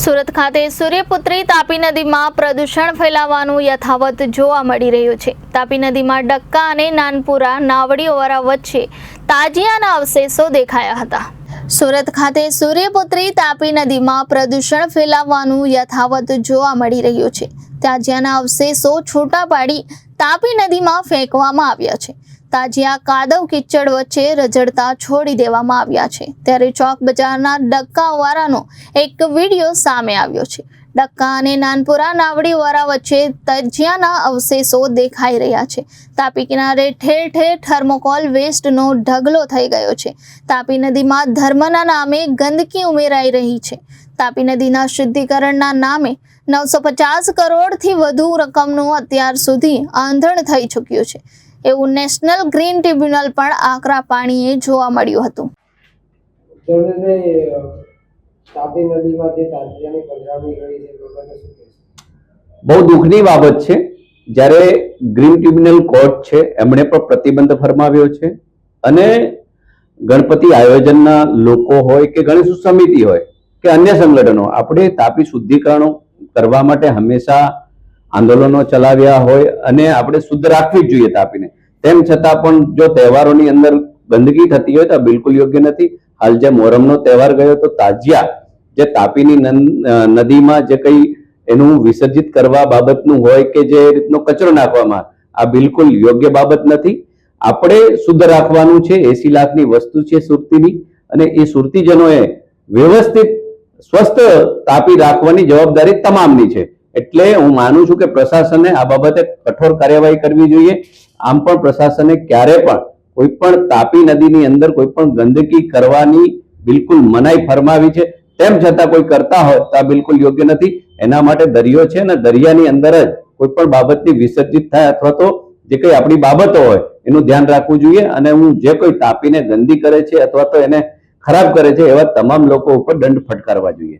સુરત ખાતે સૂર્યપુત્રી તાપી નદીમાં પ્રદૂષણ ફેલાવાનું યથાવત જોવા મળી રહ્યું છે. તાપી નદીમાં ડક્કા અને નાનપુરા નાવડીઓવાળા વચ્ચે તાજિયાના અવશેષો દેખાયા હતા. સુરત ખાતે સૂર્યપુત્રી તાપી નદીમાં પ્રદૂષણ ફેલાવવાનું યથાવત જોવા મળી રહ્યું છે. તાજિયાના અવશેષો છૂટા પાડી તાપી નદીમાં ફેંકવામાં આવ્યા છે. તાજિયા, કાદવ કિચડ વચ્ચે રજડતા છોડી દેવામાં આવ્યા છે. ત્યારે ચોક બજારના ડક્કાવાળાનો એક વીડિયો સામે આવ્યો છે. ડક્કા અને નાનપુરા નાવડીવાળા વચ્ચે તજિયાના અવશેષો દેખાઈ રહ્યા છે. તાપી કિનારે ઠેર ઠેર થર્મોકોલ વેસ્ટનો ઢગલો થઈ ગયો છે. તાપી નદીમાં ધર્મના નામે ગંદકી ઉમેરાઈ રહી છે. તાપી નદીના શુદ્ધિકરણના નામે નવસો પચાસ કરોડથી વધુ રકમનું અત્યાર સુધી આંધણ થઈ ચૂક્યું છે. એવું નેશનલ ગ્રીન ટ્રિબ્યુનલ પણ આકરા પાણીએ જોવા મળ્યું હતું. તાપી નદીમાં જે તાંત્રિયાની પધરામણી કરી છે લોકોને શું બહુ દુઃખની બાબત છે. જ્યારે ગ્રીન ટ્રિબ્યુનલ કોર્ટ છે, એમણે પણ પ્રતિબંધ ફરમાવ્યો છે. અને ગણપતિ આયોજનના લોકો હોય કે ગણેશ સમિતિ હોય કે અન્ય સંગઠનો, આપણે તાપી શુદ્ધિકરણો કરવા માટે હંમેશા આંદોલનો ચલાવ્યા હોય અને આપણે શુદ્ધ રાખવી જ જોઈએ તાપીને. તેમ છતાં પણ જો તહેવારોની અંદર ગંદકી થતી હોય તો બિલકુલ યોગ્ય નથી. હાલ જે મોહરમનો તહેવાર ગયો તો તાજિયા જે તાપીની નદીમાં જે કંઈ એનું વિસર્જિત કરવા બાબતનું હોય કે જે રીતનો કચરો નાખવામાં આ બિલકુલ યોગ્ય બાબત નથી. આપણે શુદ્ધ રાખવાનું છે, એસી લાખની વસ્તુ છે સુરતીની અને એ સુરતીજનોએ વ્યવસ્થિત સ્વસ્થ તાપી રાખવાની જવાબદારી તમામની છે. એટલે હું માનું છું કે પ્રશાસને આ બાબતે કઠોર કાર્યવાહી કરવી જોઈએ. આમ પણ પ્રશાસને ક્યારે પણ કોઈ પણ તાપી નદીની અંદર કોઈ પણ ગંદકી કરવાની બિલકુલ મનાઈ ફરમાવી છે. તેમ છતાં કોઈ કરતા હોય તો આ બિલકુલ યોગ્ય નથી. એના માટે દરિયો છે ને દરિયાની અંદર જ કોઈ પણ બાબતની વિસર્જિત થાય અથવા તો જે કંઈ આપણી બાબતો હોય એનું ધ્યાન રાખવું જોઈએ અને હું જે કોઈ તાપીને ગંદી કરે છે અથવા તો એને ખરાબ કરે છે એવા તમામ લોકો ઉપર દંડ ફટકારવા જોઈએ.